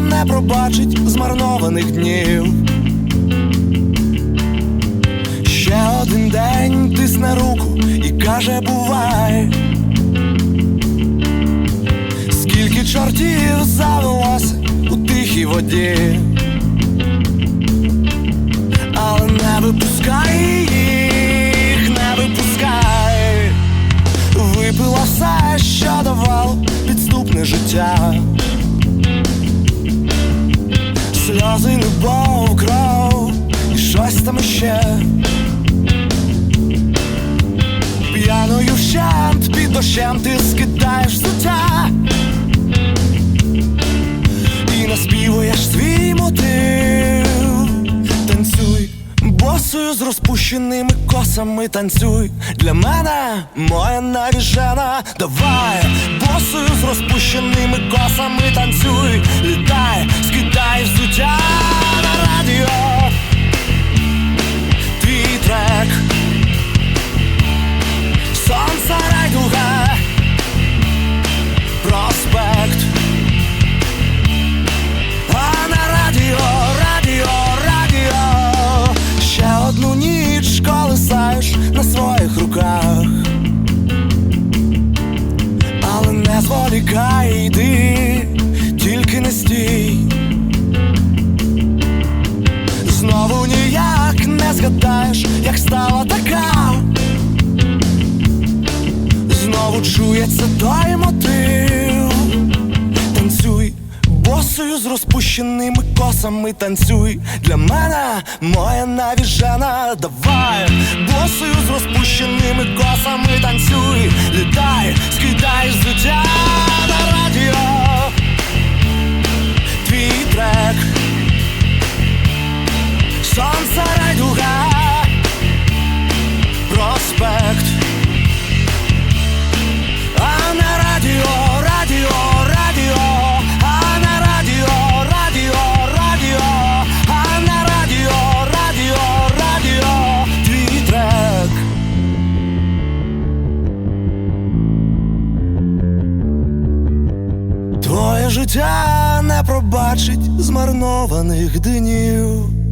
не пробачить змарнованих днів. Ще один день тисне руку і каже, бувай. Скільки чортів завелося у тихій воді, Сльози, любов, кров і щось там ще. П'яною вщент під дощем ти скидаєш взуття. І наспівуєш свій мотив. Танцюй, босою з розпущеними косами танцюй. Для мене моя навіжена Давай, босою з розпущеними косами танцюй ніяк не згадаєш, як стала така. Знову чується той мотив. Танцюй, босою з розпущеними косами танцюй. Для мене моя навіжена. Давай, босою з розпущеними косами танцюй. Літай, скидай Твоє життя не пробачить змарнованих днів.